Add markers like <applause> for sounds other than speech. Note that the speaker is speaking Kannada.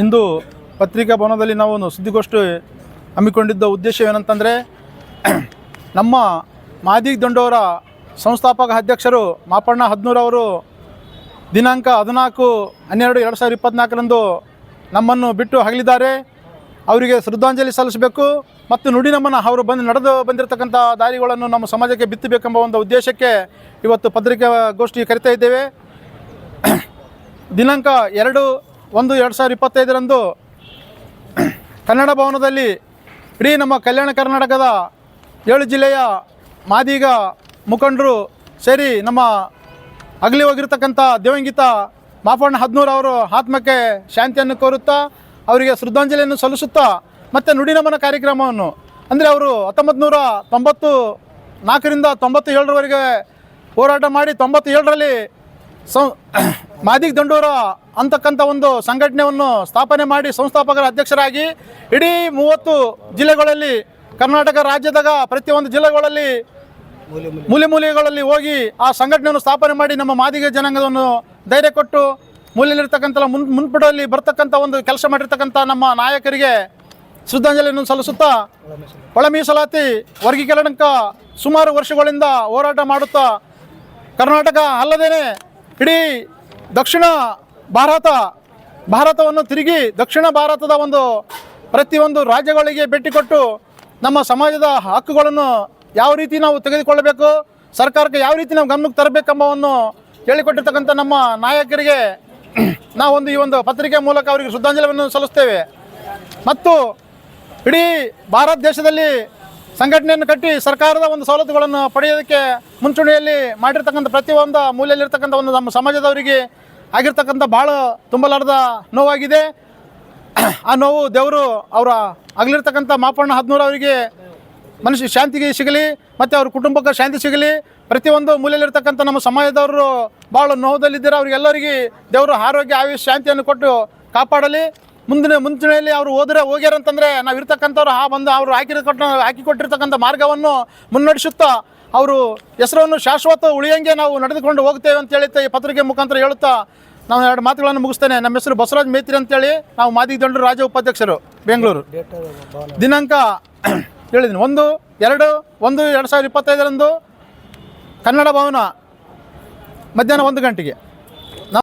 ಇಂದು ಪತ್ರಿಕಾ ಭವನದಲ್ಲಿ ನಾವು ಒಂದು ಸುದ್ದಿಗೋಷ್ಠಿ ಹಮ್ಮಿಕೊಂಡಿದ್ದ ಉದ್ದೇಶವೇನಂತಂದರೆ, <clears throat> ನಮ್ಮ ಮಾದಿ ದಂಡೋರ ಸಂಸ್ಥಾಪಕ ಅಧ್ಯಕ್ಷರು ಮಾಪಣ್ಣ ಹದ್ನೂರವರು ದಿನಾಂಕ ಹದಿನಾಲ್ಕು ಹನ್ನೆರಡು ಎರಡು ಸಾವಿರದ ಇಪ್ಪತ್ನಾಲ್ಕರಂದು ನಮ್ಮನ್ನು ಬಿಟ್ಟು ಹಗಲಿದ್ದಾರೆ. ಅವರಿಗೆ ಶ್ರದ್ಧಾಂಜಲಿ ಸಲ್ಲಿಸಬೇಕು ಮತ್ತು ನುಡಿ ನಮ್ಮನ್ನು ಅವರು ಬಂದು ನಡೆದು ಬಂದಿರತಕ್ಕಂಥ ದಾರಿಗಳನ್ನು ನಮ್ಮ ಸಮಾಜಕ್ಕೆ ಬಿತ್ತಬೇಕೆಂಬ ಒಂದು ಉದ್ದೇಶಕ್ಕೆ ಇವತ್ತು ಪತ್ರಿಕಾಗೋಷ್ಠಿ ಕರಿತಾ ಇದ್ದೇವೆ. <clears throat> ದಿನಾಂಕ ಎರಡು ಒಂದು ಎರಡು ಸಾವಿರದ ಇಪ್ಪತ್ತೈದರಂದು ಕನ್ನಡ ಭವನದಲ್ಲಿ ಇಡೀ ನಮ್ಮ ಕಲ್ಯಾಣ ಕರ್ನಾಟಕದ ಏಳು ಜಿಲ್ಲೆಯ ಮಾದಿಗ ಮುಖಂಡರು ಸೇರಿ ನಮ್ಮ ಅಗಲಿ ಹೋಗಿರ್ತಕ್ಕಂಥ ದಿವಂಗಿತ ಮಾಪಣ್ಣ ಹದ್ನೂರು ಅವರು ಆತ್ಮಕ್ಕೆ ಶಾಂತಿಯನ್ನು ಕೋರುತ್ತಾ ಅವರಿಗೆ ಶ್ರದ್ಧಾಂಜಲಿಯನ್ನು ಸಲ್ಲಿಸುತ್ತಾ ಮತ್ತು ನುಡಿನಮನ ಕಾರ್ಯಕ್ರಮವನ್ನು. ಅಂದರೆ ಅವರು ಹತ್ತೊಂಬತ್ತು ನೂರ ತೊಂಬತ್ತು ನಾಲ್ಕರಿಂದ ತೊಂಬತ್ತು ಏಳರವರೆಗೆ ಹೋರಾಟ ಮಾಡಿ ತೊಂಬತ್ತು ಏಳರಲ್ಲಿ ಸಂ <coughs> ಮಾದಿಗ್ ದಂಡೂರ ಅಂತಕ್ಕಂಥ ಒಂದು ಸಂಘಟನೆಯನ್ನು ಸ್ಥಾಪನೆ ಮಾಡಿ ಸಂಸ್ಥಾಪಕರ ಅಧ್ಯಕ್ಷರಾಗಿ ಇಡೀ ಮೂವತ್ತು ಜಿಲ್ಲೆಗಳಲ್ಲಿ ಕರ್ನಾಟಕ ರಾಜ್ಯದಾಗ ಪ್ರತಿಯೊಂದು ಜಿಲ್ಲೆಗಳಲ್ಲಿ ಮೂಲೆ ಮೂಲೆಗಳಲ್ಲಿ ಹೋಗಿ ಆ ಸಂಘಟನೆಯನ್ನು ಸ್ಥಾಪನೆ ಮಾಡಿ ನಮ್ಮ ಮಾದಿಗ ಜನಾಂಗವನ್ನು ಧೈರ್ಯ ಕೊಟ್ಟು ಮೂಲೆಯಲ್ಲಿರ್ತಕ್ಕಂಥ ಮುನ್ ಮುನ್ಪುಟದಲ್ಲಿ ಬರ್ತಕ್ಕಂಥ ಒಂದು ಕೆಲಸ ಮಾಡಿರ್ತಕ್ಕಂಥ ನಮ್ಮ ನಾಯಕರಿಗೆ ಶ್ರದ್ಧಾಂಜಲಿಯನ್ನು ಸಲ್ಲಿಸುತ್ತಾ ಒಳ ಮೀಸಲಾತಿ ವರ್ಗೀಕರಣಕ್ಕ ಸುಮಾರು ವರ್ಷಗಳಿಂದ ಹೋರಾಟ ಮಾಡುತ್ತಾ ಕರ್ನಾಟಕ ಅಲ್ಲದೇನೆ ಇಡೀ ದಕ್ಷಿಣ ಭಾರತ, ಭಾರತವನ್ನು ತಿರುಗಿ ದಕ್ಷಿಣ ಭಾರತದ ಒಂದು ಪ್ರತಿಯೊಂದು ರಾಜ್ಯಗಳಿಗೆ ಭೇಟಿ ಕೊಟ್ಟು ನಮ್ಮ ಸಮಾಜದ ಹಕ್ಕುಗಳನ್ನು ಯಾವ ರೀತಿ ನಾವು ತೆಗೆದುಕೊಳ್ಳಬೇಕು, ಸರ್ಕಾರಕ್ಕೆ ಯಾವ ರೀತಿ ನಾವು ಗಮನಕ್ಕೆ ತರಬೇಕೆಂಬವನ್ನು ಹೇಳಿಕೊಟ್ಟಿರ್ತಕ್ಕಂಥ ನಮ್ಮ ನಾಯಕರಿಗೆ ನಾವೊಂದು ಈ ಒಂದು ಪತ್ರಿಕೆ ಮೂಲಕ ಅವರಿಗೆ ಶ್ರದ್ಧಾಂಜಲಿಯನ್ನು ಸಲ್ಲಿಸ್ತೇವೆ. ಮತ್ತು ಇಡೀ ಭಾರತ ದೇಶದಲ್ಲಿ ಸಂಘಟನೆಯನ್ನು ಕಟ್ಟಿ ಸರ್ಕಾರದ ಒಂದು ಸವಲತ್ತುಗಳನ್ನು ಪಡೆಯೋದಕ್ಕೆ ಮುಂಚೂಣಿಯಲ್ಲಿ ಮಾಡಿರ್ತಕ್ಕಂಥ ಪ್ರತಿಯೊಂದು ಮೂಲೆಯಲ್ಲಿರ್ತಕ್ಕಂಥ ಒಂದು ನಮ್ಮ ಸಮಾಜದವರಿಗೆ ಆಗಿರ್ತಕ್ಕಂಥ ಭಾಳ ತುಂಬಲಾರದ ನೋವಾಗಿದೆ. ಆ ನೋವು ದೇವರು ಅವರ ಆಗಲಿರ್ತಕ್ಕಂಥ ಮಾಪಣ್ಣ ಹದಿನೂರು ಅವರಿಗೆ ಮನುಷ್ಯ ಶಾಂತಿಗೆ ಸಿಗಲಿ, ಮತ್ತು ಅವ್ರ ಕುಟುಂಬಕ್ಕೆ ಶಾಂತಿ ಸಿಗಲಿ. ಪ್ರತಿಯೊಂದು ಮೂಲೆಯಲ್ಲಿರ್ತಕ್ಕಂಥ ನಮ್ಮ ಸಮಾಜದವರು ಭಾಳ ನೋವದಲ್ಲಿದ್ದಾರೆ. ಅವ್ರಿಗೆಲ್ಲರಿಗೆ ದೇವರು ಆರೋಗ್ಯ, ಆಯುಷ್, ಶಾಂತಿಯನ್ನು ಕೊಟ್ಟು ಕಾಪಾಡಲಿ. ಮುಂದಿನ ಮುಂಚೂಣಿಯಲ್ಲಿ ಅವರು ಹೋದ್ರೆ ಹೋಗ್ಯಾರ ಅಂತಂದರೆ ನಾವು ಇರ್ತಕ್ಕಂಥವ್ರು ಆ ಬಂದು ಅವರು ಹಾಕಿರೋ ಕೊಟ್ಟ ಹಾಕಿ ಕೊಟ್ಟಿರ್ತಕ್ಕಂಥ ಮಾರ್ಗವನ್ನು ಮುನ್ನಡೆಸುತ್ತಾ ಅವರು ಹೆಸರನ್ನು ಶಾಶ್ವತ ಉಳಿಯಂಗೆ ನಾವು ನಡೆದುಕೊಂಡು ಹೋಗ್ತೇವೆ ಅಂತ ಹೇಳಿ ಈ ಪತ್ರಿಕೆ ಮುಖಾಂತರ ಹೇಳುತ್ತಾ ನಾವು ಎರಡು ಮಾತುಗಳನ್ನು ಮುಗಿಸ್ತೇನೆ. ನಮ್ಮ ಹೆಸರು ಬಸವರಾಜ್ ಮೇತ್ರಿ ಅಂತೇಳಿ ನಾವು ಮಾದಿ ದಂಡರು ರಾಜ್ಯ ಉಪಾಧ್ಯಕ್ಷರು, ಬೆಂಗಳೂರು. ದಿನಾಂಕ <clears throat> ಹೇಳಿದ್ದೀನಿ ಒಂದು, ಎರಡು ಒಂದು, ಎರಡು ಸಾವಿರದ ಇಪ್ಪತ್ತೈದರಂದು ಕನ್ನಡ ಭವನ ಮಧ್ಯಾಹ್ನ ಒಂದು ಗಂಟೆಗೆ.